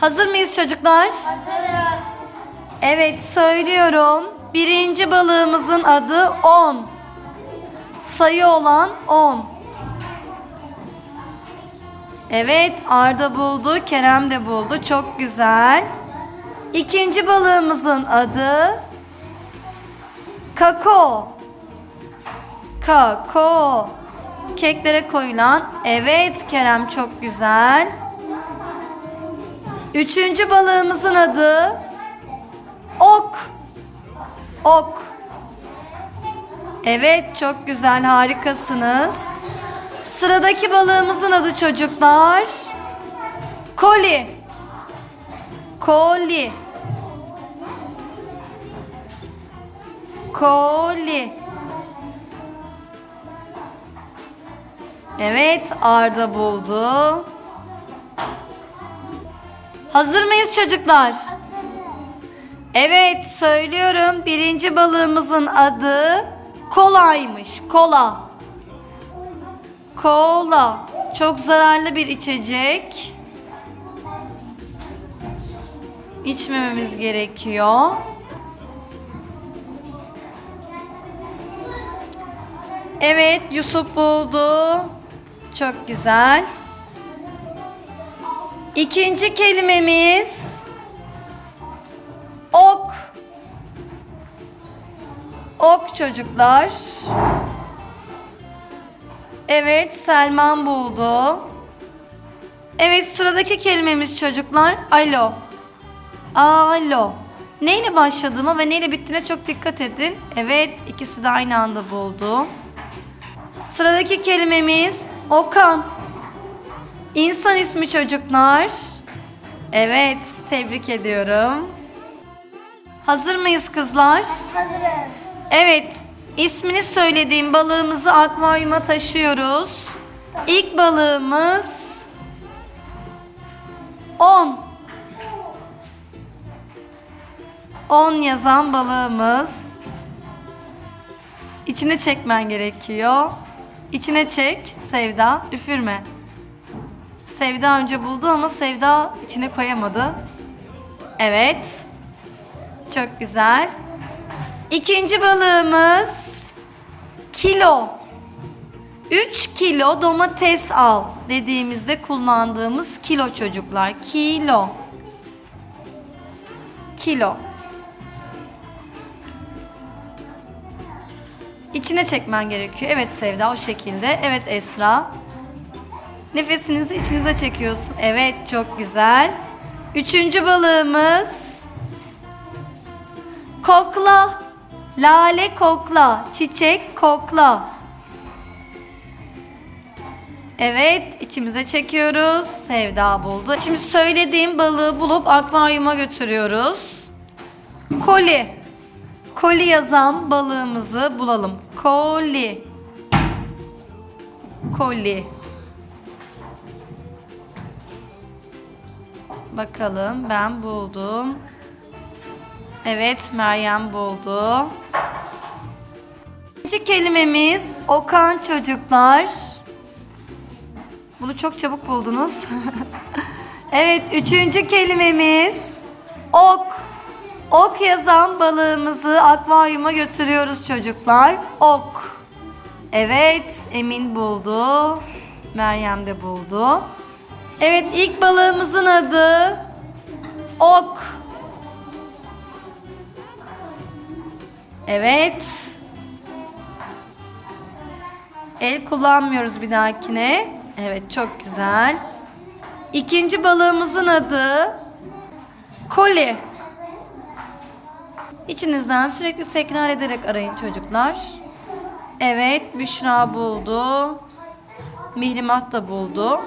Hazır mıyız çocuklar? Hazırız. Evet söylüyorum. Birinci balığımızın adı 10. Sayı olan 10. Evet Arda buldu, Kerem de buldu. Çok güzel. İkinci balığımızın adı Kako. Kako. Keklere koyulan. Evet Kerem çok güzel. Üçüncü balığımızın adı Ok. Ok. Evet çok güzel harikasınız. Sıradaki balığımızın adı çocuklar. Koli. Koli. Koli. Evet Arda buldu. Hazır mıyız çocuklar? Evet söylüyorum. Birinci balığımızın adı kolaymış. Kola. Kola. Çok zararlı bir içecek. İçmememiz gerekiyor. Evet Yusuf buldu. Çok güzel. İkinci kelimemiz ok. Ok çocuklar. Evet Selman buldu. Evet sıradaki kelimemiz çocuklar alo. Alo. Neyle başladığıma ve neyle bittiğine çok dikkat edin. Evet ikisi de aynı anda buldu. Sıradaki kelimemiz Okan. İnsan ismi çocuklar. Evet tebrik ediyorum. Hazır mıyız kızlar? Hazırız. Evet, ismini söylediğim balığımızı akvaryuma taşıyoruz. İlk balığımız 10. 10 yazan balığımız. İçine çekmen gerekiyor. İçine çek Sevda, üfürme. Sevda önce buldu ama Sevda içine koyamadı. Evet. Çok güzel. İkinci balığımız kilo. 3 kilo domates al dediğimizde kullandığımız kilo çocuklar. Kilo. Kilo. İçine çekmen gerekiyor. Evet Sevda o şekilde. Evet Esra. Nefesinizi içinize çekiyorsun. Evet çok güzel. Üçüncü balığımız Kokla. Lale kokla. Çiçek kokla. Evet, içimize çekiyoruz. Sevda buldu. Şimdi söylediğim balığı bulup akvaryuma götürüyoruz. Koli. Koli yazan balığımızı bulalım. Koli. Koli. Bakalım ben buldum. Evet Meryem buldu. İkinci kelimemiz okan çocuklar. Bunu çok çabuk buldunuz. evet üçüncü kelimemiz ok. Ok yazan balığımızı akvaryuma götürüyoruz çocuklar. Ok. Evet Emin buldu. Meryem de buldu. Evet ilk balığımızın adı ok. Evet. El kullanmıyoruz bir dahakine. Evet çok güzel. İkinci balığımızın adı koli. İçinizden sürekli tekrar ederek arayın çocuklar. Evet Büşra buldu. Mihrimat da buldu.